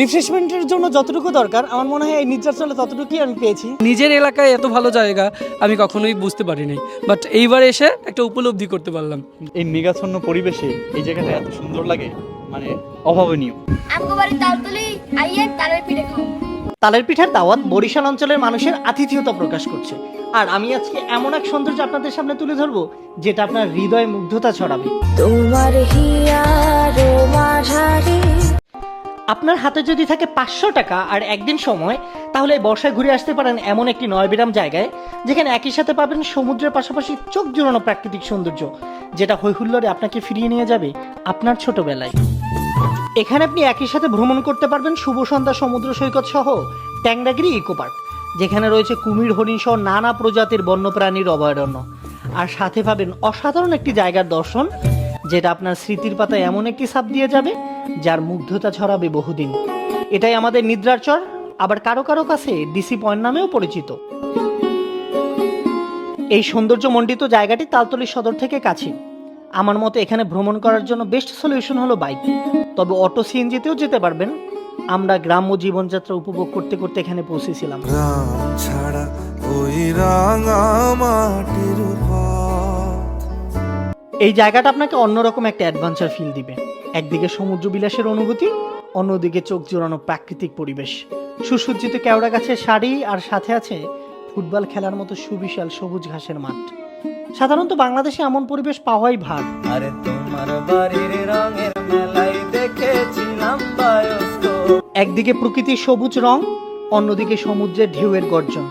রিফ্রেশমেন্টের জন্য যতটুকু দরকার আমার মনে হয় এই নির্যাতনে ততটুকুই আমি পেয়েছি। নিজের এলাকায় এত ভালো জায়গা আমি কখনোই বুঝতে পারিনি। বাট এইবার এসে একটা উপলব্ধি করতে পারলাম। এই মেঘাচ্ছন্ন পরিবেশে এই জায়গাটা এত সুন্দর লাগে মানে অভাবনীয়। আমগো তালতলি আইয়ে তালের পিঠে খাও। তালের পিঠার দাওয়াত বরিশাল অঞ্চলের মানুষের আতিথেয়তা প্রকাশ করছে। আর আমি আজকে এমন এক সৌন্দর্য আপনাদের সামনে তুলে ধরবো যেটা আপনার হৃদয়ে মুগ্ধতা ছড়াবে। তোমার হিয়ারো মাঝারি আপনার হাতে যদি থাকে পাঁচশো টাকা আর একদিন সময়, তাহলে বর্ষায় ঘুরে আসতে পারেন এমন একটি নয়বিরাম জায়গায়, যেখানে একই সাথে পাবেন সমুদ্রের পাশাপাশি চোখ জোড়ানো প্রাকৃতিক সৌন্দর্য, যেটা হৈহুল্লোড়ে আপনাকে ফিরিয়ে নিয়ে যাবে আপনার ছোটবেলায়। এখানে আপনি একই সাথে ভ্রমণ করতে পারবেন শুভ সন্ধ্যা সমুদ্র সৈকত সহ ট্যাংরাগিরি ইকো পার্ক, যেখানে রয়েছে কুমির, হরিণ সহ নানা প্রজাতির বন্যপ্রাণীর অভয়ারণ্য। আর সাথে পাবেন অসাধারণ একটি জায়গার দর্শন যেটা আপনার স্মৃতির পাতায় এমন একটি ছাপ দিয়ে যাবে, যার মুগ্ধতা ছড়াবে বহুদিন। এটাই আমাদের নিদ্রার চর, আবার কারও কারও কাছে ডিসি পয়েন্ট নামেও পরিচিত। এই সৌন্দর্যমণ্ডিত জায়গাটি তালতলি সদর থেকে কাছে। আমার মতে এখানে ভ্রমণ করার জন্য বেস্ট সলিউশন হলো বাইক। তবে অটো সিএনজিতেও যেতে পারবেন। আমরা গ্রাম্য জীবনযাত্রা উপভোগ করতে করতে এখানে পৌঁছেছিলাম। ছাড়া ওই রাঙা পথ এই জায়গাটা আপনাকে অন্যরকম একটা অ্যাডভেঞ্চার ফিল দিবে। একদিকে সমুদ্র বিলাসের অনুভূতি অন্যদিকে চোখ জোড়ানো প্রাকৃতিক পরিবেশ। সুসজ্জিত কেওড়া গাছের শাড়ি আর সাথে আছে ফুটবল খেলার মতো সুবিশাল সবুজ ঘাসের মাঠ। সাধারণত বাংলাদেশে এমন পরিবেশ পাওয়াই ভাগ আরে তোমার বাড়ির রঙের মেলাই দেখেছিলাম একদিকে প্রকৃতির সবুজ রং অন্যদিকে সমুদ্রের ঢেউয়ের গর্জন।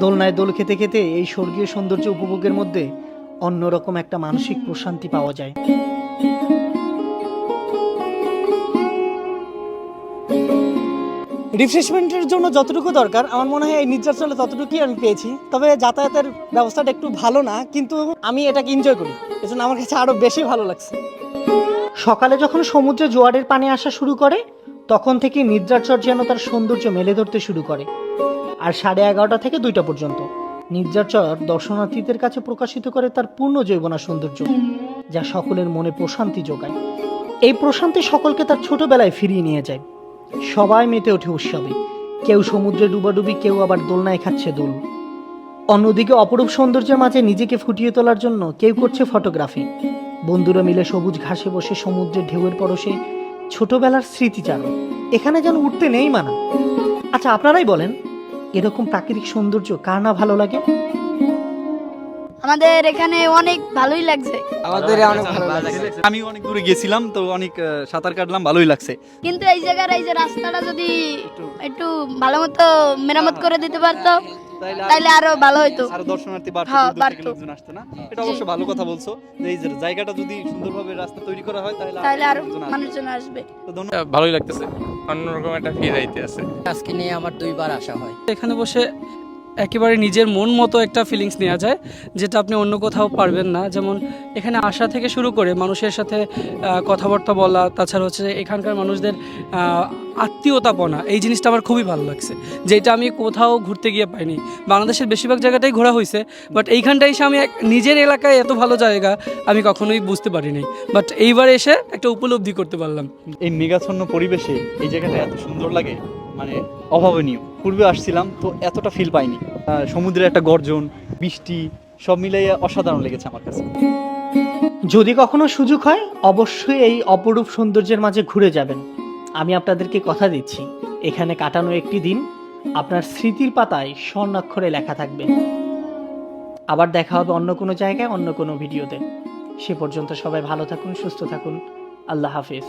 দোলনায় দোল খেতে খেতে এই স্বর্গীয় সৌন্দর্য উপভোগের মধ্যে অন্যরকম একটা মানসিক প্রশান্তি পাওয়া যায়। রিফ্রেশমেন্টের জন্য যতটুকু দরকার, আমার মনে হয় এই নির্যাতনে ততটুকুই আমি পেয়েছি। তবে যাতায়াতের ব্যবস্থাটা একটু ভালো না, কিন্তু আমি এটাকে এনজয় করি। এজন্য আমার কাছে আরও বেশি ভালো লাগছে। সকালে যখন সমুদ্রে জোয়ারের পানি আসা শুরু করে, তখন থেকে নিদ্রাচর যেন তার সৌন্দর্য মেলে ধরতে শুরু করে। আর সাড়ে এগারোটা থেকে দুইটা পর্যন্ত। নিদ্রাচর দর্শনার্থীদের কাছে প্রকাশিত করে তার পূর্ণ যৌবনা সৌন্দর্য, যা সকলের মনে প্রশান্তি যোগায়। এই প্রশান্তি সকলকে তার ছোটবেলায় ফিরিয়ে নিয়ে যায়। সবাই মেতে ওঠে উৎসবে। কেউ সমুদ্রে ডুবাডুবি, কেউ আবার দোলনায় খাচ্ছে দোল। অন্যদিকে অপরূপ সৌন্দর্যের মাঝে নিজেকে ফুটিয়ে তোলার জন্য কেউ করছে ফটোগ্রাফি। বন্ধুরা মিলে সবুজ ঘাসে বসে সমুদ্রের ঢেউয়ের পরশে ছোটবেলার স্মৃতিচারণ। এখানে যেন উঠতে নেই মানা। আচ্ছা আপনারাই বলেন এরকম প্রাকৃতিক সৌন্দর্য কার না ভালো লাগে? আমাদের এখানে অনেক ভালোই লাগছে। আমাদের অনেক ভালো লাগছে। আমি অনেক দূরে গেছিলাম তো অনেক সাঁতার কাটলাম ভালোই লাগছে। কিন্তু এই জায়গার এই যে রাস্তাটা যদি একটু ভালো মতো মেরামত করে দিতে পারতো তাইলে আরও ভালো হইতো। আর দর্শনার্থী বাড়তো হ্যাঁ, বাড়তো। লোকজন আসতো না? এটা অবশ্য ভালো কথা বলছো যে এই যে জায়গাটা যদি সুন্দরভাবে রাস্তা তৈরি করা হয় তাহলে তাহলে আরও মানুষজন আসবে। তো ধন্যবাদ ভালোই লাগতেছে। অন্যরকম একটা ফিল আইতে আছে। আজকে নিয়ে আমার দুইবার আসা হয়। এখানে বসে একেবারে নিজের মন মতো একটা ফিলিংস নেওয়া যায়, যেটা আপনি অন্য কোথাও পারবেন না। যেমন এখানে আসা থেকে শুরু করে মানুষের সাথে কথাবার্তা বলা, তাছাড়া হচ্ছে এখানকার মানুষদের আত্মীয়তাপনা, এই জিনিসটা আমার খুবই ভালো লাগছে। যেটা আমি কোথাও ঘুরতে গিয়ে পাইনি। বাংলাদেশের বেশিরভাগ জায়গাটাই ঘোরা হয়েছে বাট এইখানটায় এসে আমি নিজের এলাকায় এত ভালো জায়গা আমি কখনোই বুঝতে পারিনি। বাট এইবার এসে একটা উপলব্ধি করতে পারলাম। এই মেঘাচ্ছন্ন পরিবেশে এই জায়গাটা এত সুন্দর লাগে? মানে অভাবনীয়। পূর্বে আসছিলাম, তো এতটা ফিল পাইনি। সমুদ্রের একটা গর্জন, বৃষ্টি, সব মিলাইয়া অসাধারণ লেগেছে আমার কাছে। যদি কখনো সুযোগ হয়, অবশ্যই এই অপরূপ সৌন্দর্যের মাঝে ঘুরে যাবেন। আমি আপনাদেরকে কথা দিচ্ছি, এখানে কাটানো একটি দিন, আপনার স্মৃতির পাতায় স্বর্ণাক্ষরে লেখা থাকবে। আবার দেখা হবে অন্য কোনো জায়গায়, অন্য কোনো ভিডিওতে। সে পর্যন্ত সবাই ভালো থাকুন, সুস্থ থাকুন। আল্লাহ হাফিজ।